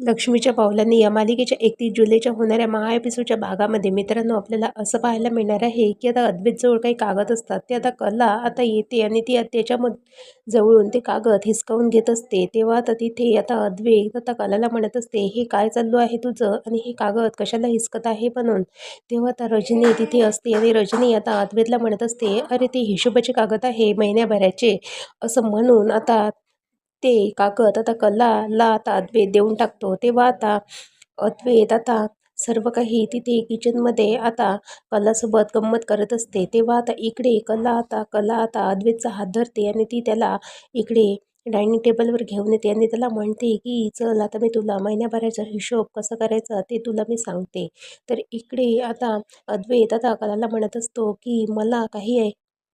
लक्ष्मीच्या पावलांनी या मालिकेच्या एकतीस जुलैच्या होणाऱ्या महा एपिसोडच्या भागामध्ये मित्रांनो आपल्याला असं पाहायला मिळणार आहे की आता अद्वैतजवळ काही कागद असतात. ते आता कला आता येते आणि ती त्याच्याम जवळून ते कागद हिसकावून घेत असते. तेव्हा आता तिथे आता अद्वैत आता कलाला म्हणत असते हे काय चालू आहे तुझं? आणि हे कागद कशाला हिसकत आहे म्हणून? तेव्हा आता रजनी तिथे असते आणि रजनी आता अद्वैतला म्हणत असते अरे ते हिशोबाचे कागद आहे महिन्याभराचे. असं म्हणून आता ते कागद आता कलाला आता अद्वैत देऊन टाकतो. तेव्हा आता अद्वैत आता सर्व काही तिथे किचनमध्ये आता कलासोबत गंमत करत असते. तेव्हा आता इकडे कला आता कला आता अद्वैतचा हात धरते आणि ती त्याला इकडे डायनिंग टेबलवर घेऊन येते आणि त्याला म्हणते की चल आता मी तुला महिन्याभराचा हिशोब कसं करायचा ते तुला मी सांगते. तर इकडे आता अद्वैत आता कलाला म्हणत असतो की मला काही आहे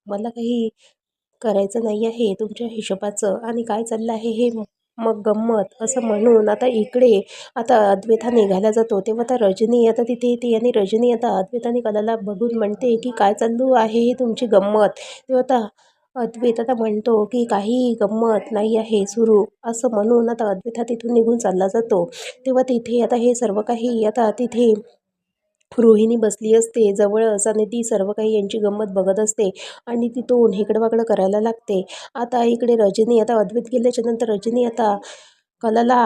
मला काही करायचं नाही आहे तुमच्या हिशोबाचं. आणि काय चाललं आहे हे मग गंमत असं म्हणून आता इकडे आता अद्वैत निघायला जातो. तेव्हा आता रजनी आता तिथे येते आणि रजनी आता अद्वैत आणि कलाला बघून म्हणते की काय चालू आहे ही तुमची गंमत. तेव्हा आता अद्वैत आता म्हणतो की काही गंमत नाही आहे सुरू असं म्हणून आता अद्वैत हा तिथून निघून चालला जातो. तेव्हा तिथे आता हे सर्व काही आता तिथे रोहिणी बसली असते. जवळ आणि ती सर्व काही यांची गंमत बघत असते आणि ती तोंड इकडं करायला लागते. आता इकडे रजनी आता अद्वैत गेल्याच्यानंतर रजनी आता कलाला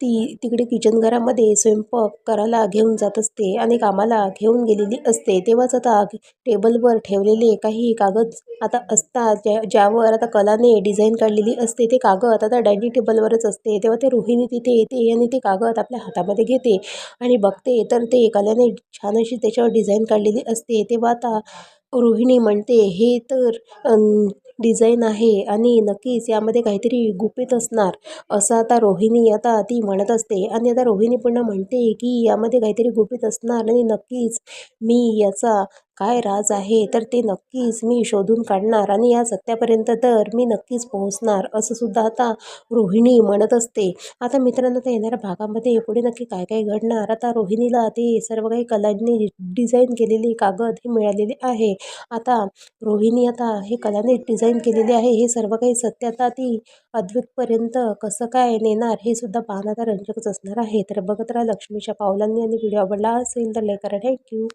ती तिकडे किचन घरामध्ये स्वयंपाक करायला घेऊन जात असते आणि कामाला घेऊन गेलेली असते. तेव्हाच आता टेबलवर ठेवलेले काही कागद आता असतात. ज्या ज्यावर आता कलाने डिझाईन काढलेली असते ते कागद आता डायनिंग टेबलवरच असते. तेव्हा ते रोहिणी तिथे येते आणि ते कागद आपल्या हातामध्ये घेते आणि बघते. तर ते कलाने छान अशी त्याच्यावर डिझाईन काढलेली असते. तेव्हा आता रोहिणी म्हणते हे तर डिझाईन आहे आणि नक्कीच यामध्ये काहीतरी गुपित असणार असं आता रोहिणी आता ती म्हणत असते. आणि आता रोहिणी पुन्हा म्हणते की यामध्ये काहीतरी गुपित असणार आणि नक्कीच मी याचा काय राज आहे तर ते नक्कीच मी शोधून काढणार आणि या सत्यापर्यंत तर मी नक्कीच पोहोचणार असं सुद्धा आता रोहिणी म्हणत असते. आता मित्रांनो तर येणाऱ्या भागामध्ये पुढे नक्की काय काय घडणार? आता रोहिणीला ते सर्व काही कलांनी डिझाईन केलेली कागद हे मिळालेले आहे. आता रोहिणी आता हे कलाने डिझाईन केलेले आहे. हे सर्व काही सत्यता ती अद्वैतपर्यंत कसं काय नेणार हे सुद्धा पाहणं आता रंजकच असणार आहे. तर बघत राहा लक्ष्मीच्या पावलांनी आणि व्हिडिओ आवडला असेल तर लाईक करा. थँक्यू